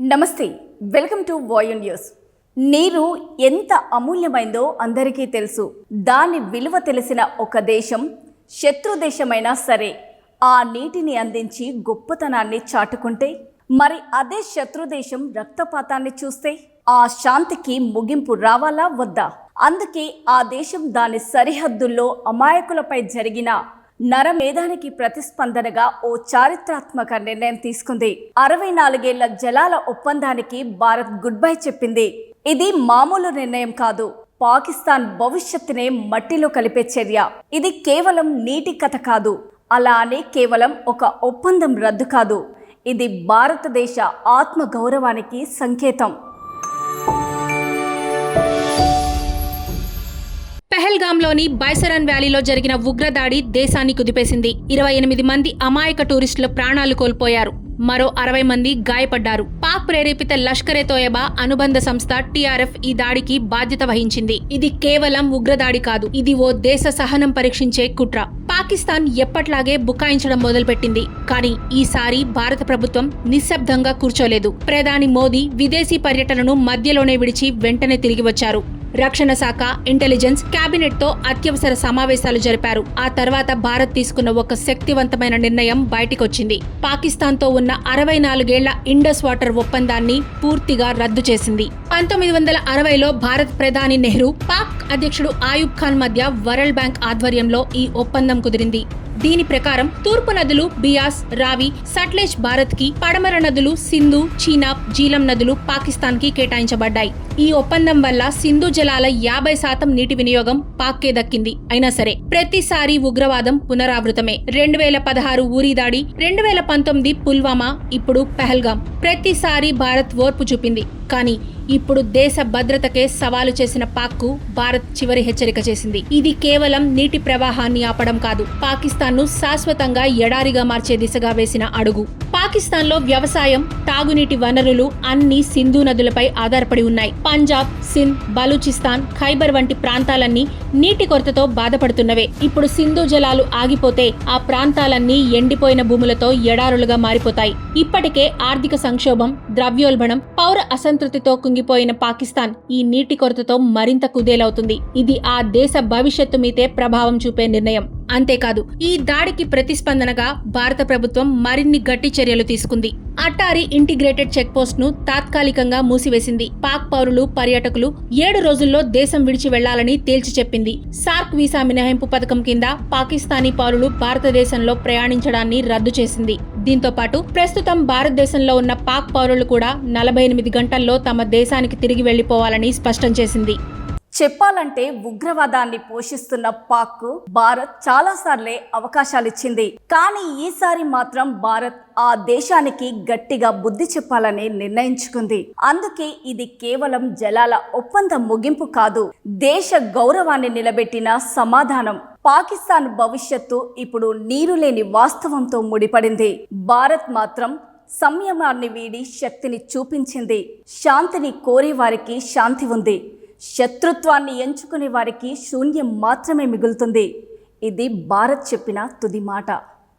నమస్తే welcome to వాయు news. నీరు ఎంత అమూల్యమైందో అందరికీ తెలుసు. దాని విలువ తెలిసిన ఒక దేశం శత్రు దేశమైనా సరే ఆ నీటిని అందించి గొప్పతనాన్ని చాటుకుంటే మరి అదే శత్రు దేశం రక్తపాతాన్ని చూస్తే ఆ శాంతికి ముగింపు రావాలా వద్దా? అందుకే ఆ దేశం దాని సరిహద్దుల్లో అమాయకులపై జరిగిన నరమేధానికి ప్రతిస్పందనగా ఓ చారిత్రాత్మక నిర్ణయం తీసుకుంది. అరవై నాలుగేళ్ళ జలాల ఒప్పందానికి భారత్ గుడ్ బై చెప్పింది. ఇది మామూలు నిర్ణయం కాదు. పాకిస్తాన్ భవిష్యత్తునే మట్టిలో కలిపే చర్య. ఇది కేవలం నీటి కథ కాదు. అలా అని కేవలం ఒక ఒప్పందం రద్దు కాదు. ఇది భారతదేశ ఆత్మ గౌరవానికి సంకేతం. పహల్గామ్లోని బైసరన్ వ్యాలీలో జరిగిన ఉగ్రదాడి దేశాన్ని కుదిపేసింది. ఇరవై ఎనిమిది మంది అమాయక టూరిస్టులు ప్రాణాలు కోల్పోయారు. మరో అరవై మంది గాయపడ్డారు. పాక్ ప్రేరేపిత లష్కరే తోయబా అనుబంధ సంస్థ టీఆర్ఎఫ్ ఈ దాడికి బాధ్యత వహించింది. ఇది కేవలం ఉగ్రదాడి కాదు ఇది ఓ దేశ సహనం పరీక్షించే కుట్ర. పాకిస్తాన్ ఎప్పట్లాగే బుకాయించడం మొదలుపెట్టింది. కానీ ఈసారి భారత ప్రభుత్వం నిశ్శబ్దంగా కూర్చోలేదు. ప్రధాని మోదీ విదేశీ పర్యటనను మధ్యలోనే విడిచి వెంటనే తిరిగి వచ్చారు. రక్షణ శాఖ ఇంటెలిజెన్స్ కేబినెట్తో అత్యవసర సమావేశాలు జరిపారు. ఆ తర్వాత భారత్ తీసుకున్న ఒక శక్తివంతమైన నిర్ణయం బయటికొచ్చింది. పాకిస్తాన్తో ఉన్న అరవై నాలుగేళ్ళ ఇండస్ వాటర్ ఒప్పందాన్ని పూర్తిగా రద్దు చేసింది. పంతొమ్మిది వందల అరవైలో భారత్ ప్రధాని నెహ్రూ పాక్ అధ్యక్షుడు ఆయుబ్ ఖాన్ మధ్య వరల్డ్ బ్యాంక్ ఆధ్వర్యంలో ఈ ఒప్పందం కుదిరింది. దీని ప్రకారం తూర్పు నదులు బియాస్ రావి సట్లెజ్ భారత్కి పడమర నదులు సింధు చీనాబ్ జీలం నదులు పాకిస్తాన్కి కేటాయించబడ్డాయి. ఈ ఒప్పందం వల్ల సింధు జలాల యాభై శాతం నీటి వినియోగం పాక్కే దక్కింది. అయినా సరే ప్రతిసారి ఉగ్రవాదం పునరావృతమే. రెండు వేల పదహారు ఊరి దాడి రెండు వేల పంతొమ్మిది పుల్వామా ఇప్పుడు పెహల్గాం. ప్రతిసారి భారత్ ఓర్పు చూపింది. కానీ ఇప్పుడు దేశ భద్రతకే సవాలు చేసిన పాక్కు భారత్ చివరి హెచ్చరిక చేసింది. ఇది కేవలం నీటి ప్రవాహాన్ని ఆపడం కాదు పాకిస్తాన్ను శాశ్వతంగా ఎడారిగా మార్చే దిశగా వేసిన అడుగు. పాకిస్తాన్లో వ్యవసాయం తాగునీటి వనరులు అన్ని సింధు నదులపై ఆధారపడి ఉన్నాయి. పంజాబ్ సింధ్ బలూచిస్తాన్ ఖైబర్ వంటి ప్రాంతాలన్నీ నీటి కొరతతో బాధపడుతున్నవే. ఇప్పుడు సింధు జలాలు ఆగిపోతే ఆ ప్రాంతాలన్నీ ఎండిపోయిన భూములతో ఎడారులుగా మారిపోతాయి. ఇప్పటికే ఆర్థిక సంక్షోభం ద్రవ్యోల్బణం పౌర అసంతృప్తితో కుంగిపోయిన పాకిస్తాన్ ఈ నీటి కొరతతో మరింత కుదేలవుతుంది. ఇది ఆ దేశ భవిష్యత్తు మీదే ప్రభావం చూపే నిర్ణయం. అంతేకాదు ఈ దాడికి ప్రతిస్పందనగా భారత ప్రభుత్వం మరిన్ని గట్టి చర్యలు తీసుకుంది. అట్టారి ఇంటిగ్రేటెడ్ చెక్పోస్ట్ను తాత్కాలికంగా మూసివేసింది. పాక్ పౌరులు పర్యాటకులు ఏడు రోజుల్లో దేశం విడిచి వెళ్ళాలని తేల్చి చెప్పింది. సార్క్ వీసా మినహాయింపు పథకం కింద పాకిస్తానీ పౌరులు భారతదేశంలో ప్రయాణించడాన్ని రద్దు చేసింది. దీంతో పాటు ప్రస్తుతం భారతదేశంలో ఉన్న పాక్ పౌరులు కూడా నలభై ఎనిమిది గంటల్లో తమ దేశానికి తిరిగి వెళ్ళిపోవాలని స్పష్టం చేసింది. చెప్పాలంటే ఉగ్రవాదాన్ని పోషిస్తున్న పాక్ భారత్ చాలాసార్లే అవకాశాలిచ్చింది. కానీ ఈసారి మాత్రం భారత్ ఆ దేశానికి గట్టిగా బుద్ధి చెప్పాలని నిర్ణయించుకుంది. అందుకే ఇది కేవలం జలాల ఒప్పంద ముగింపు కాదు దేశ గౌరవాన్ని నిలబెట్టిన సమాధానం. పాకిస్తాన్ భవిష్యత్తు ఇప్పుడు నీరు లేని వాస్తవంతో ముడిపడింది. భారత్ మాత్రం సంయమాన్ని వీడి శక్తిని చూపించింది. శాంతిని కోరే వారికి శాంతి ఉంది. శత్రుత్వాన్ని ఎంచుకునే వారికి శూన్యం మాత్రమే మిగులుతుంది. ఇది భారత్ చెప్పిన తుది మాట.